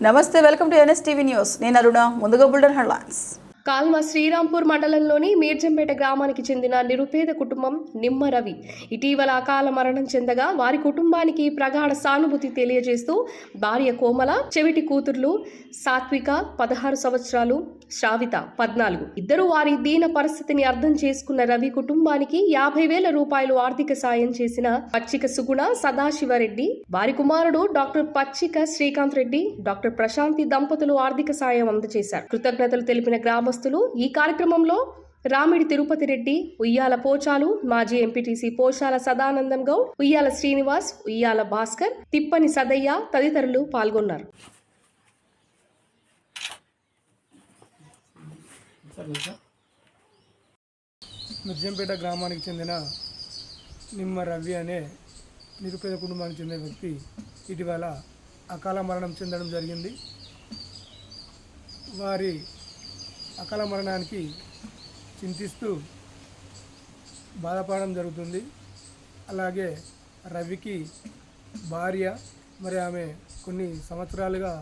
నమస్తే welcome to NS TV news నేను అరుణ ముందుగా బుల్డన్ హెడ్లైన్స్ కాల్మ శ్రీరాంపూర్ మండలంలోని మీర్జంపేట గ్రామానికి చెందిన నిరుపేద కుటుంబం నిమ్మ రవి ఇటీవల అకాల మరణం చెందగా వారి కుటుంబానికి ప్రగాఢ సానుభూతి తెలియజేస్తూ భార్య కోమల చెవిటి కూతుర్లు సాత్విక పదహారు సంవత్సరాలు శ్రావిత పద్నాలుగు. ఇద్దరు వారి దీన పరిస్థితిని అర్థం చేసుకున్న రవి కుటుంబానికి యాభై వేల రూపాయలు ఆర్థిక సాయం చేసిన పచ్చిక సుగుణ సదాశివరెడ్డి వారి కుమారుడు డాక్టర్ పచ్చిక శ్రీకాంత్ రెడ్డి డాక్టర్ ప్రశాంతి దంపతులు ఆర్థిక సాయం అందజేశారు. కృతజ్ఞతలు తెలిపిన గ్రామ గ్రామస్తులు ఈ కార్యక్రమంలో రామిడి తిరుపతి రెడ్డి ఉయ్యాల పోచాలు మాజీ ఎంపీటీసీ పోషాల సదానందం గౌడ్ ఉయ్యాల శ్రీనివాస్ ఉయ్యాల భాస్కర్ తిప్పని సదయ్య తదితరులు పాల్గొన్నారు. మిర్జంపేట గ్రామానికి చెందిన నిమ్మ రవి అనే నిరుపేద కుటుంబానికి చెందిన వ్యక్తి ఇటీవల అకాల మరణం చెందడం జరిగింది. వారి అకాల మరణానికి చింతిస్తూ బాధపడడం జరుగుతుంది. అలాగే రవికి భార్య మరి ఆమె కొన్ని సంవత్సరాలుగా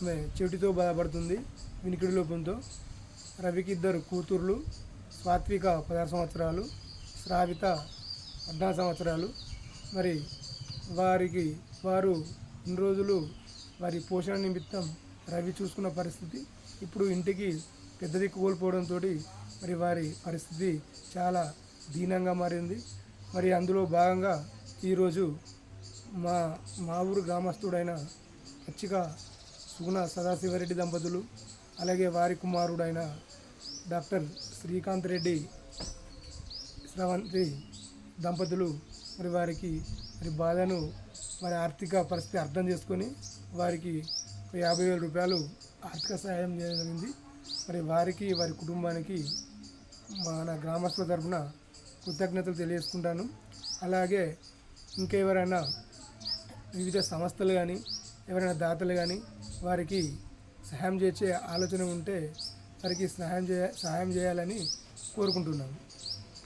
ఆమె చెవిటితో బాధపడుతుంది వినికిడి లోపంతో. రవికి ఇద్దరు కూతుర్లు సాత్విక పదహారు సంవత్సరాలు శ్రావిత పద్నాలుగు సంవత్సరాలు. మరి వారికి వారు ఇన్ని రోజులు వారి పోషణ నిమిత్తం రవి చూసుకున్న పరిస్థితి. ఇప్పుడు ఇంటికి పెద్ద దిక్కు కోల్పోవడంతో మరి వారి పరిస్థితి చాలా దీనంగా మారింది. మరి అందులో భాగంగా ఈరోజు మా మా ఊరు గ్రామస్తుడైన పచ్చిక సుగుణ సదాశివరెడ్డి దంపతులు అలాగే వారి కుమారుడైన డాక్టర్ శ్రీకాంత్ రెడ్డి శ్రవంతి దంపతులు మరి వారికి మరి బాధను వారి ఆర్థిక పరిస్థితి అర్థం చేసుకొని వారికి యాభై వేల రూపాయలు ఆర్థిక సహాయం చేయడం జరిగింది మరి వారికి వారి కుటుంబానికి మన గ్రామస్తుల తరఫున కృతజ్ఞతలు తెలియజేసుకుంటాను. అలాగే ఇంకెవరైనా వివిధ సంస్థలు కానీ ఎవరైనా దాతలు కానీ వారికి సహాయం చేసే ఆలోచన ఉంటే వారికి సహాయం చేయ సహాయం చేయాలని కోరుకుంటున్నాను.